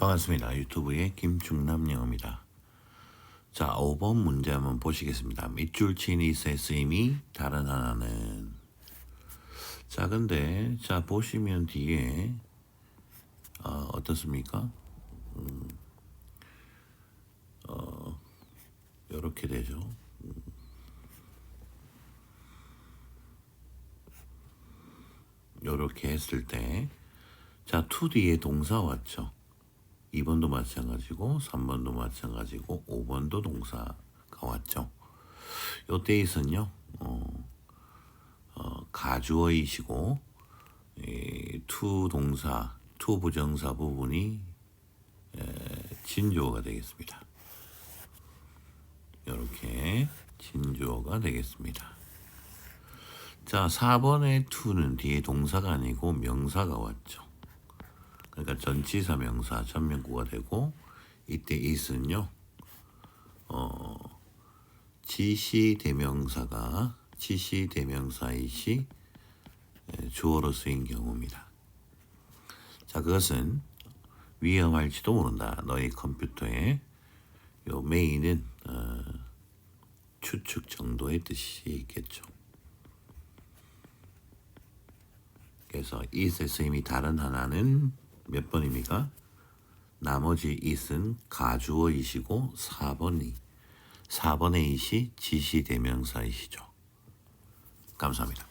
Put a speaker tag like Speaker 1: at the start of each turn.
Speaker 1: 반갑습니다. 유튜브의 김중남 영어입니다. 자, 5번 문제 한번 보시겠습니다. 밑줄 친 이세 쓰임이 다른 하나는 자, 근데 자 보시면 뒤에 어, 어떻습니까? 음, 어, 이렇게 되죠. 이렇게 했을 때, 자, 2 뒤에 동사 왔죠. 2번도 마찬가지고, 3번도 마찬가지고, 5번도 동사가 왔죠. 요 데이선요, 어, 어, 가주어이시고, 이 to 동사, to 부정사 부분이 에, 진주어가 되겠습니다. 이렇게 진주어가 되겠습니다. 자, 4번의 to는 뒤에 동사가 아니고 명사가 왔죠. 그러니까 전치사 명사 전면구가 되고 이때 is는요. 어, 지시 대명사가 지시 대명사이시 에, 주어로 쓰인 경우입니다. 자, 그것은 위험할지도 모른다. 너희 컴퓨터에 요 메인은 어, 추측 정도의 뜻이 있겠죠. 그래서 it의 쓰임이 다른 하나는 몇 번입니까? 나머지 it은 가주어 이시고 4번이 4번의 it이 지시대명사이시죠. 감사합니다.